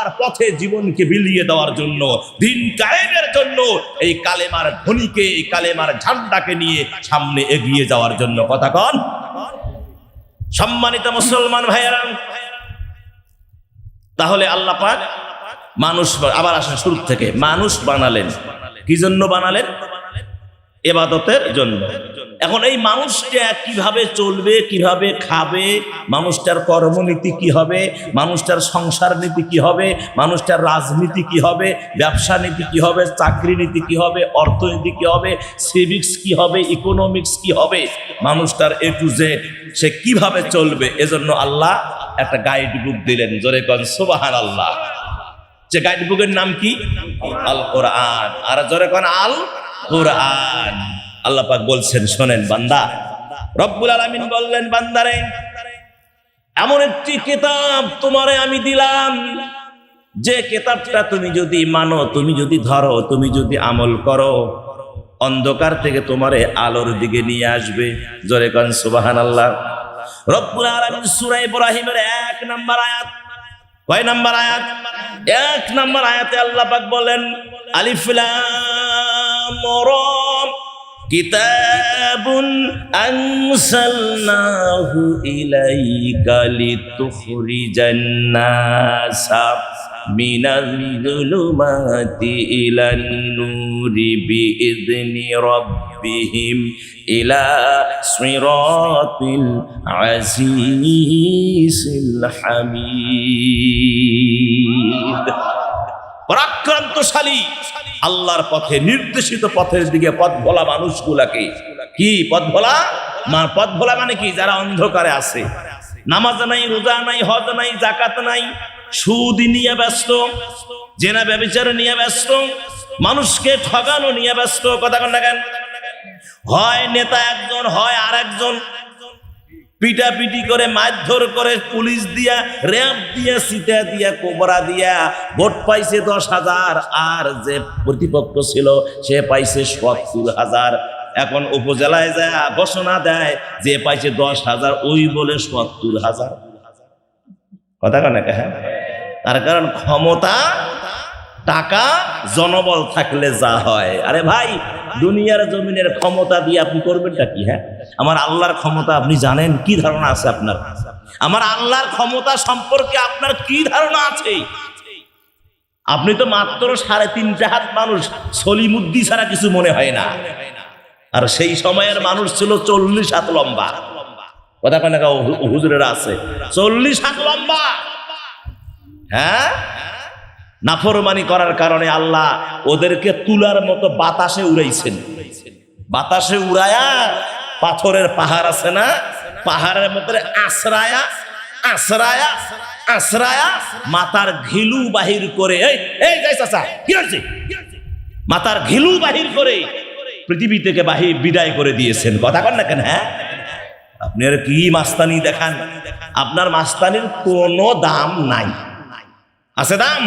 আল্লাহর পথে জীবনকে বিলিয়ে দেওয়ার জন্য, দিন কায়েমের জন্য এই কালেমার ধ্বনিকে, এই কালেমার ঝান্ডাকে নিয়ে সামনে এগিয়ে যাওয়ার জন্য কথা কন। সম্মানিত মুসলমান ভাইয়েরা, তাহলে আল্লাহ পাক মানুষ আবার আসেন শুরু থেকে। মানুষ বানালেন। কি জন্য বানালেন? এবাদতের জন্য। এখন এই মানুষটা কীভাবে চলবে, কীভাবে খাবে, মানুষটার কর্মনীতি কি হবে, মানুষটার সংসার নীতি কি হবে, মানুষটার রাজনীতি কি হবে, ব্যবসা নীতি কি হবে, চাকরি নীতি কি হবে, অর্থনীতি কি হবে সিভিক্স কি হবে ইকোনমিক্স কি হবে, মানুষটার এ টু জেড সে কীভাবে চলবে, এজন্য আল্লাহ একটা গাইড বুক দিলেন, জোরে কন সুবাহান আল্লাহ যে গাইড বুকের নাম কি? আল কোরআন আর জোরে কোন আল কোরআন আল্লাহ পাক বলছেন, শোনেন বান্দা, রব্বুল আলামিন বললেন, বান্দারে, এমন একটি কিতাব তোমারে আমি দিলাম, যে কিতাবটা তুমি যদি মানো, তুমি যদি ধরো, তুমি যদি আমল করো, অন্ধকার থেকে তোমারে আলোর দিকে নিয়ে আসবে। জোরে কন, সুবহানাল্লাহ। রব্বুল আলামিন সূরা ইব্রাহিমের এক নম্বর আয়াত, কয় নাম্বার আয়াত? এক নম্বর আয়াতে আল্লাহ পাক বলেন, আলিফ লাম কিতাবুন আনসালনাহু ইলাইকা লিতুখরিজান নাসা মিনাল যুলুমাতি ইলান নূরি বিইذনি রাব্বিহিম ইলা সিরাতিল আজিজিল হামিদ। পরাক্রান্তশালী। আল্লাহর পথে, নির্দেশিত পথের দিকে পথ ভোলা মানুষগুলাকে। কি পথ ভোলা? পথ ভোলা মানে কি? যারা অন্ধকারে আছে। নামাজ নাই, রোজা নাই, হজ নাই জাকাত নাই, সুদ নিয়ে ব্যস্ত, জেনা ব্যবচার নিয়ে ব্যস্ত, মানুষকে ঠগানো নিয়ে ব্যস্ত। কথা কেন হয় নেতা একজন, হয় আর একজন পিটাপিটি করে, মারধর করে, পুলিশ দিয়া, র্যাব দিয়া, সিটা দিয়া, কোবরা দিয়া, ভোট পাইছে দশ হাজার, আর যে প্রতিপক্ষ ছিল, সে পাইছে সত্তর হাজার। এখন উপজেলায় যায়, ঘোষণা দেয়, যে পাইছে দশ হাজার, ওই বলে সত্তর হাজার। কথা কেন হ্যাঁ। তার কারণ ক্ষমতা, টাকা, জনবল থাকলে যা হয়। আরে ভাই, দুনিয়ার জমিনের ক্ষমতা দিয়ে আপনি করবেনটা কি? হ্যাঁ। আমার আল্লাহর ক্ষমতা আপনি জানেন, কি ধারণা আছে আপনার? আমার আল্লাহর ক্ষমতা সম্পর্কে আপনার কি ধারণা আছে? আপনি তো মাত্র সাড়ে তিনটে হাত মানুষ, সলিমুদ্দি ছাড়া কিছু মনে হয় না। আর সেই সময়ের মানুষ ছিল চল্লিশ হাত লম্বা। কথা কেন হুজুরেরা আছে। চল্লিশ হাত লম্বা। হ্যাঁ? নাফরমানি করার কারণে আল্লাহ ওদেরকে তুলার মতো বাতাসে উড়াইছেন। বাতাসে উড়ায়া পাথরের পাহাড় আছে না? পাহাড়ের মধ্যে আশ্রায়া আশ্রায়া আশ্রায়া, মাতার ঘিলু বাহির করে। এই এই যাই চাচা, কি মাথার ঘিলু বাহির করে পৃথিবী থেকে বাহির বিদায় করে দিয়েছেন। কথা কন না কেন হ্যাঁ? আপনি আর কি মাস্তানি দেখান? আপনার মাস্তানির কোনো দাম নাই। আছে দাম?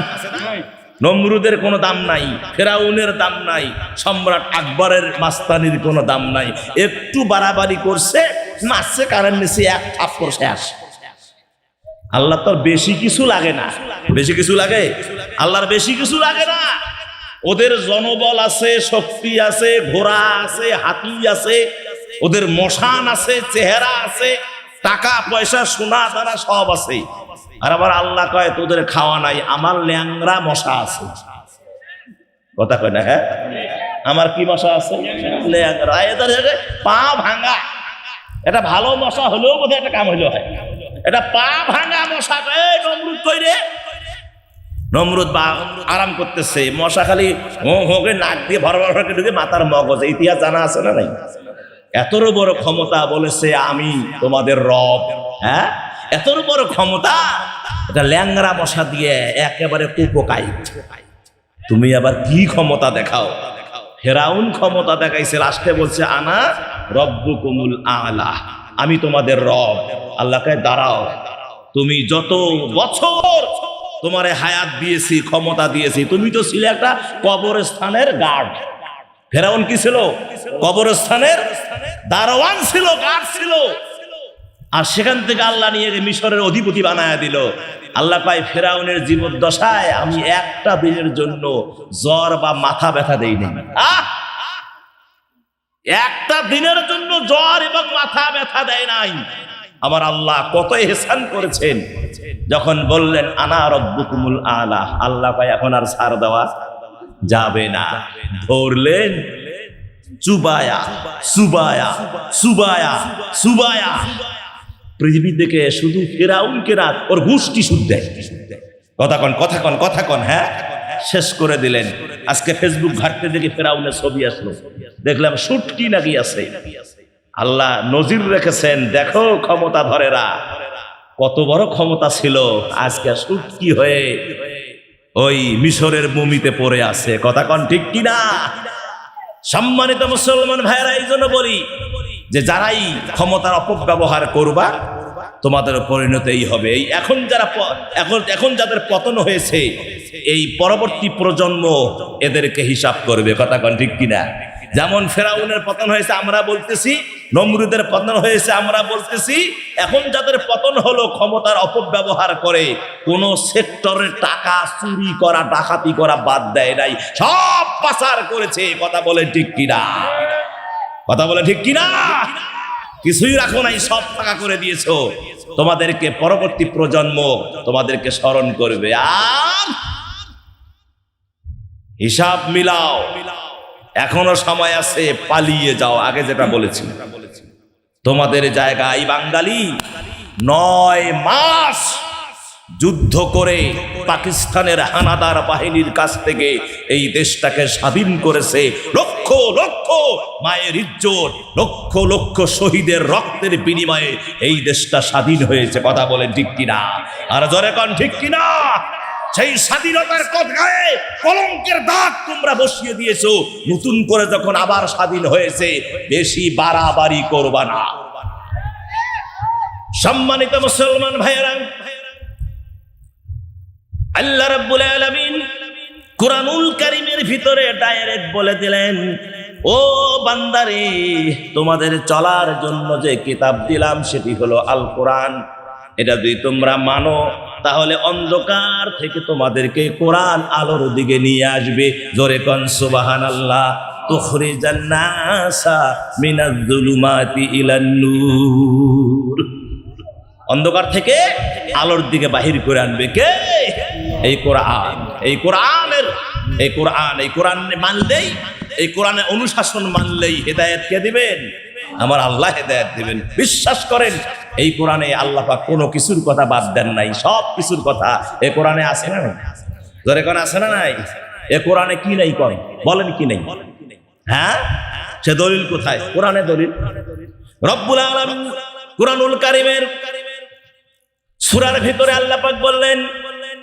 নমরুদের কোনো দাম নাই, ফেরাউনের দাম নাই, সম্রাট আকবরের মাস্তানির কোনো দাম নাই। একটু বাড়াবাড়ি করছে মাসে কারেন্ট নিচে এক থাপ্পর শেষ আল্লাহ তোর বেশি কিছু লাগে না। বেশি কিছু লাগে? আল্লাহর বেশি কিছু লাগে না। ওদের জনবল আছে, শক্তি আছে, ঘোড়া আছে, হাতি আছে, ওদের মশান আছে, চেহারা আছে, টাকা, পয়সা, সোনা, দানা সব আছে। আর আবার আল্লাহ কয়, তোদের খাওয়া নাই, আমার ল্যাংরা মশা আছে। কথা কয় না হ্যাঁ? আমার কি মশা আছে? ল্যাংরা পা ভাঙা। এটা ভালো মশা হলেও বোধহয় একটা কাম হইলেও হয়। এটা পা ভাঙা মশা নমরুদ কই রে? নমরুদ বা আরাম করতেছে। মশা খালি হোকে নাক দিয়ে ভর ভর ঢুকে মাথার মগজ। ইতিহাস জানা আছে না নাই? এতর বড় ক্ষমতা বলেছে আমি তোমাদের রব হ্যাঁ? এতর বড় ক্ষমতা এটা ল্যাংরা মশা দিয়ে একেবারে কুপোকাই। তুমি আবার কি ক্ষমতা দেখাও? ফেরাউন ক্ষমতা দেখাইছে, লাস্টে বলছে, আনা রব্বু কুমুল আলা, আমি তোমাদের রব। আল্লাহকে দাঁড়াও, তুমি যত বছর তোমারে হায়াত দিয়েছি, ক্ষমতা দিয়েছি, তুমি তো ছিলে একটা কবরস্থানের গার্ড ফেরাউন কি ছিল? কবরস্থানের দারোয়ান ছিল গার্ড ছিল। আর সেখান থেকে আল্লাহ নিয়ে মিশরের অধিপতি বানায় দিল। আল্লাহ পাই ফেরাউনের জীবদ্দশায় আমি একটা দিনের জন্য জ্বর বা মাথা ব্যথা দেই নাই। একটা দিনের জন্য জ্বর এবং মাথা ব্যথা দেয় নাই। আমার আল্লাহ কত এহসান করেছেন। যখন বললেন, আনা রব্বুকুমুল আলা। আল্লাহ পাই এখন আর ছাড় দেওয়া যাবে না। ধরলেন, চুবায়া, সুবায়া সুবায়া সুবায়া। পৃথিবী থেকে শুধু ফেরাউনকে রাত, ওর গোষ্ঠী সুদ দেয় কথা কন কথা কন কথা কন হ্যাঁ? শেষ করে দিলেন। আজকে ফেসবুক ঘাটতে দেখে ফেরাউনের ছবি আসলো। দেখলাম সুটকি নাকি আছে। আল্লাহ নজির রেখেছেন, দেখো ক্ষমতা ধরেরা। কত বড় ক্ষমতা ছিল, আজকে সুটকি হয়ে ওই মিশরের মুমিতে পড়ে আছে। কথা কন, ঠিক কিনা? সম্মানিত মুসলমান ভাইরা এই জন্য বলি যে যারাই ক্ষমতার অপব্যবহার করবা, তোমাদের পরিণত এই হবে। এই এখন যারা এখন এখন যাদের পতন হয়েছে, এই পরবর্তী প্রজন্ম এদেরকে হিসাব করবে। কথা কন ঠিক কিনা? যেমন ফেরাউনের পতন হয়েছে, আমরা বলতেছি, নমরুদের পতন হয়েছে, আমরা বলতেছি, এখন যাদের পতন হলো, ক্ষমতার অপব্যবহার করে, কোন সেক্টরের টাকা চুরি করা, ডাকাতি করা বাদ দেয় নাই, সব পাচার করেছে কথা বলে ঠিক কিনা? কথা বলে ঠিক কিনা? কিছুই রাখো নাই, সব টাকা করে দিয়েছ। তোমাদেরকে পরবর্তী প্রজন্ম তোমাদেরকে স্মরণ করবে। আর হিসাব মিলাও, এখনও সময় আছে, পালিয়ে যাও, আগে যেটা বলেছি। তোমাদের জায়গায় বাঙালি নয় মাস যুদ্ধ করে পাকিস্তানের হানাদার বাহিনীর কাছ থেকে এই দেশটাকে স্বাধীন করেছে। লক্ষ লক্ষ লক্ষ মায়ের ইজ্জত, লক্ষ লক্ষ শহীদের রক্তের বিনিময়ে এই দেশটা স্বাধীন হয়েছে। কথা বলেন ঠিক কিনা? আর জোরে কন ঠিক কিনা? সেই স্বাধীনতার কথায় কলঙ্কের দাগ তোমরা বসিয়ে দিয়েছ। নতুন করে যখন আবার স্বাধীন হয়েছে, বেশি বাড়াবাড়ি করবা না। সম্মানিত মুসলমান ভাইয়েরা, আল্লাহ রাব্বুল আলামিন কুরআনুল কারীমের ভিতরে ডাইরেক্ট বলে দিলেন, ও বান্দারে, তোমাদের চলার জন্য যে কিতাব দিলাম সেটি হলো আল কোরআন এটা যদি তোমরা মানো, তাহলে অন্ধকার থেকে তোমাদেরকে কোরআন আলোর দিকে নিয়ে আসবে। জোরে কন ইলান নূর। অন্ধকার থেকে আলোর দিকে বাহির করে আনবে কে? এই কোরআন, এই কোরআনের এই কোরআন এই কোরআন মানলেই, এই কোরআনের অনুশাসন মানলেই হেদায়েত কে দিবেন? আমার আল্লাহ হেদায়েত দিবেন। বিশ্বাস করেন, এই কোরআনে আল্লাহ পাক কোনো কিছুর কথা বাদ দেন নাই, সব কিছুর কথা এই কোরআনে আছে না নাই? ধরে কোন, আছে না নাই? এ কোরআনে কি নাই কয়? বলেন কি নাই? হ্যাঁ? সে দলিল কোথায়? কোরআনে দলিল। রব্বুল আলামিন কোরআনুল কারিমের সুরার ভিতরে আল্লাহ পাক বললেন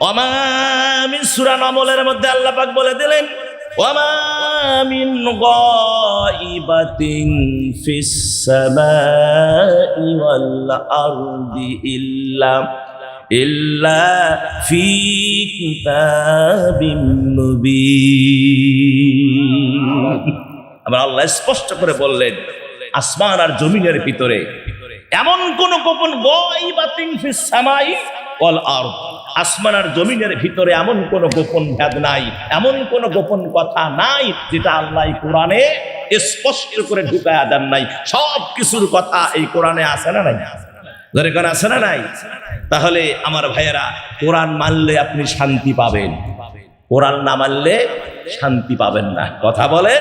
অমামিন সুরা নমলের মধ্যে আল্লাহ পাক বলে দিলেন গাইবাতিন আরদি ইল্লা ইল্লা ফি আমার আল্লাহ স্পষ্ট করে বললেন, আসমান আর জমিনের ভিতরে এমন কোন গোপন গয়বাতিন ফিস সামাই আসমান আর জমিনের ভিতরে এমন কোন গোপন ভেদ নাই, এমন কোন গোপন কথা নাই যেটা আল্লাহ কোরআনে স্পষ্ট করে ঢুকায় দেন নাই। সব কিছুর কথা এই কোরআনে আছে না নাই? ধরে কোন আছে না নাই? তাহলে আমার ভাইয়েরা, কোরআন মানলে আপনি শান্তি পাবেন। কোরআন না মানলে শান্তি পাবেন না। কথা বলে